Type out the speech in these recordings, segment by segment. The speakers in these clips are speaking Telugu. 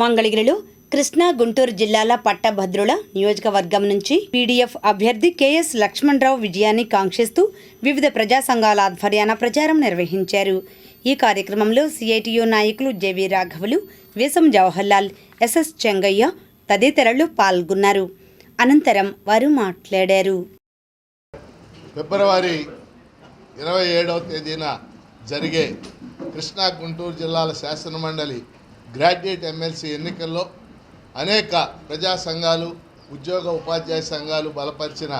మంగళగిరిలో కృష్ణా గుంటూరు జిల్లాల పట్టభద్రుల నియోజకవర్గం నుంచి పీడీఎఫ్ అభ్యర్థి కెఎస్ లక్ష్మణరావు విజయాన్ని కాంక్షిస్తూ వివిధ ప్రజా సంఘాల ఆధ్వర్యాన ప్రచారం నిర్వహించారు. ఈ కార్యక్రమంలో సిఐటియు నాయకులు జెవి రాఘవులు వేసం జవహర్లాల్ ఎస్ఎస్ చెంగయ్య తదితరులు పాల్గొన్నారు. అనంతరం వారు మాట్లాడారు. ఫిబ్రవరి ఇరవై ఏడవ తేదీన జరిగే కృష్ణా గుంటూరు జిల్లాల శాసనమండలి గ్రాడ్యుయేట్ ఎమ్మెల్సీ ఎన్నికల్లో అనేక ప్రజా సంఘాలు ఉద్యోగ ఉపాధ్యాయ సంఘాలు బలపరిచిన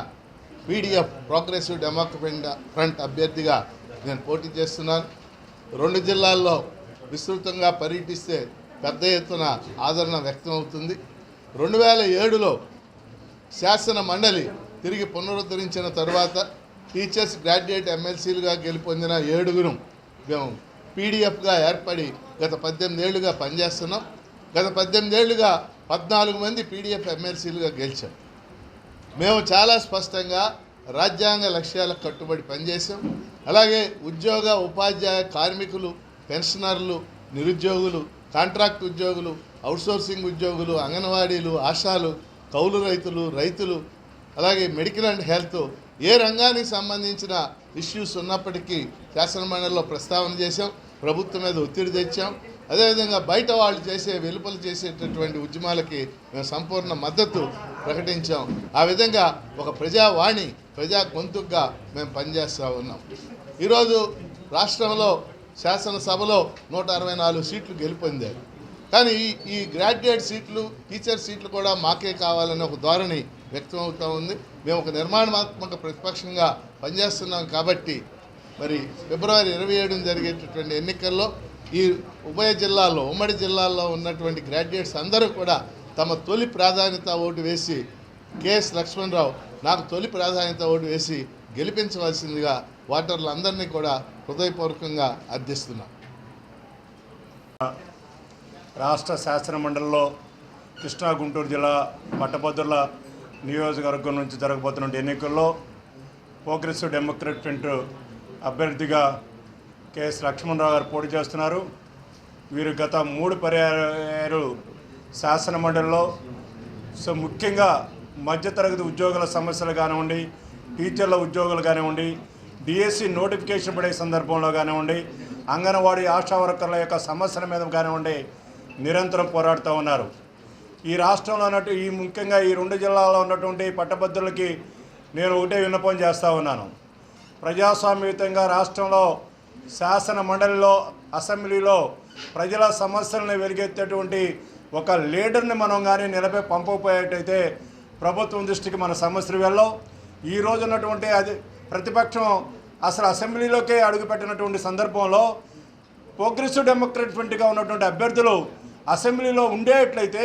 పీడిఎఫ్ ప్రోగ్రెసివ్ డెమోక్రటిక్ ఫ్రంట్ అభ్యర్థిగా నేను పోటీ చేస్తున్నాను. రెండు జిల్లాల్లో విస్తృతంగా పర్యటిస్తే పెద్ద ఎత్తున ఆదరణ వ్యక్తమవుతుంది. రెండు వేల ఏడులో శాసన మండలి తిరిగి పునరుద్ధరించిన తర్వాత టీచర్స్ గ్రాడ్యుయేట్ ఎమ్మెల్సీలుగా గెలుపొందిన ఏడుగురు మేము పీడిఎఫ్గా ఏర్పడి గత పద్దెనిమిది ఏళ్ళుగా పనిచేస్తున్నాం. గత పద్దెనిమిదేళ్ళుగా పద్నాలుగు మంది పీడిఎఫ్ ఎమ్మెల్సీలుగా గెలిచాం. మేము చాలా స్పష్టంగా రాజ్యాంగ లక్ష్యాలకు కట్టుబడి పనిచేసాం అలాగే ఉద్యోగ ఉపాధ్యాయ కార్మికులు పెన్షనర్లు నిరుద్యోగులు కాంట్రాక్ట్ ఉద్యోగులు అవుట్సోర్సింగ్ ఉద్యోగులు అంగన్వాడీలు ఆశాలు కౌలు రైతులు రైతులు అలాగే మెడికల్ అండ్ హెల్త్ ఏ రంగానికి సంబంధించిన ఇష్యూస్ ఉన్నప్పటికీ శాసనమండలిలో ప్రస్తావన చేశాం ప్రభుత్వం మీద ఒత్తిడి తెచ్చాం. అదేవిధంగా బయట వాళ్ళు చేసే వెలుపలు చేసేటటువంటి ఉద్యమాలకి మేము సంపూర్ణ మద్దతు ప్రకటించాం. ఆ విధంగా ఒక ప్రజావాణి ప్రజా గొంతుగా మేము పనిచేస్తూ ఉన్నాం. ఈరోజు రాష్ట్రంలో శాసనసభలో నూట అరవై నాలుగు సీట్లు గెలుపొందారు. కానీ ఈ ఈ గ్రాడ్యుయేట్ సీట్లు టీచర్ సీట్లు కూడా మాకే కావాలనే ఒక ధోరణి వ్యక్తం అవుతూ ఉంది. మేము ఒక నిర్మాణాత్మక ప్రతిపక్షంగా పనిచేస్తున్నాం కాబట్టి మరి ఫిబ్రవరి ఇరవై ఏడున జరిగేటటువంటి ఎన్నికల్లో ఈ ఉభయ జిల్లాల్లో ఉమ్మడి జిల్లాల్లో ఉన్నటువంటి గ్రాడ్యుయేట్స్ అందరూ కూడా తమ తొలి ప్రాధాన్యత ఓటు వేసి కెఎస్ లక్ష్మణరావు నాకు తొలి ప్రాధాన్యత ఓటు వేసి గెలిపించవలసిందిగా ఓటర్లందరినీ కూడా హృదయపూర్వకంగా అర్థిస్తున్నాం. రాష్ట్ర శాసనమండలిలో కృష్ణా గుంటూరు జిల్లా పట్టభద్రుల నియోజకవర్గం నుంచి జరగబోతున్న ఎన్నికల్లో ప్రోగ్రెసివ్ డెమోక్రట్ ఫ్రంట్ అభ్యర్థిగా కెఎస్ లక్ష్మణరావు గారు పోటీ చేస్తున్నారు. వీరు గత మూడు పర్యాయాలు శాసన మండలిలో సో ముఖ్యంగా మధ్యతరగతి ఉద్యోగుల సమస్యలు కానివ్వండి టీచర్ల ఉద్యోగులు కానివ్వండి డిఎస్సి నోటిఫికేషన్ పడే సందర్భంలో కానివ్వండి అంగన్వాడీ ఆశా వర్కర్ల యొక్క సమస్యల మీద కానివ్వండి నిరంతరం పోరాడుతూ ఉన్నారు. ఈ రాష్ట్రంలో ఉన్నట్టు ఈ ముఖ్యంగా ఈ రెండు జిల్లాల్లో ఉన్నటువంటి పట్టభద్రులకి నేను ఒకటే విన్నపం చేస్తూ ఉన్నాను. ప్రజాస్వామ్యయుతంగా రాష్ట్రంలో శాసన మండలిలో అసెంబ్లీలో ప్రజల సమస్యలను వెలిగెత్తేటువంటి ఒక లీడర్ని మనం కానీ నిలబే పంపకపోయేటైతే ప్రభుత్వం దృష్టికి మన సమస్యలు వెళ్ళవు. ఈ రోజు ఉన్నటువంటి అది ప్రతిపక్షం అసలు అసెంబ్లీలోకే అడుగుపెట్టినటువంటి సందర్భంలో ప్రోగ్రెసివ్ డెమోక్రట్ ఉన్నటువంటి అభ్యర్థులు అసెంబ్లీలో ఉండేట్లయితే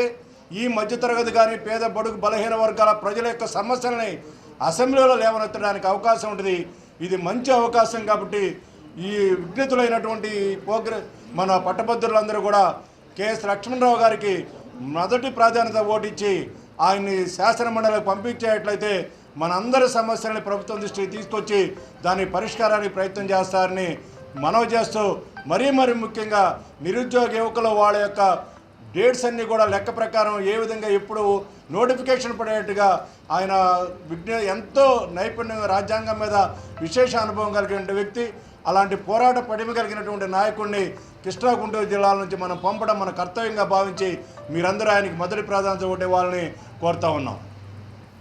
ఈ మధ్యతరగతి కానీ పేద బడుగు బలహీన వర్గాల ప్రజల యొక్క సమస్యలని అసెంబ్లీలో లేవనెత్తడానికి అవకాశం ఉంటుంది. ఇది మంచి అవకాశం కాబట్టి ఈ విజ్ఞతులైనటువంటి పోగ్ర మన పట్టభద్రులందరూ కూడా కెఎస్ లక్ష్మణరావు గారికి మొదటి ప్రాధాన్యత ఓటిచ్చి ఆయన్ని శాసనమండలికి పంపించేటట్లయితే మనందరి సమస్యలని ప్రభుత్వం దృష్టికి తీసుకొచ్చి దాని పరిష్కారానికి ప్రయత్నం చేస్తారని మనవి చేస్తూ మరీ మరీ ముఖ్యంగా నిరుద్యోగ యువకులు వాళ్ళ యొక్క డేట్స్ అన్నీ కూడా లెక్క ప్రకారం ఏ విధంగా ఎప్పుడు నోటిఫికేషన్ పడేట్టుగా ఆయన విజ్ఞ ఎంతో నైపుణ్యం రాజ్యాంగం మీద విశేష అనుభవం కలిగిన వ్యక్తి. అలాంటి పోరాట పడిమ కలిగినటువంటి నాయకుడిని కృష్ణా గుంటూరు జిల్లాల నుంచి మనం పంపడం మన కర్తవ్యంగా భావించి మీరందరూ ఆయనకి మొదటి ప్రాధాన్యత ఒకటి వాళ్ళని కోరుతా ఉన్నాం.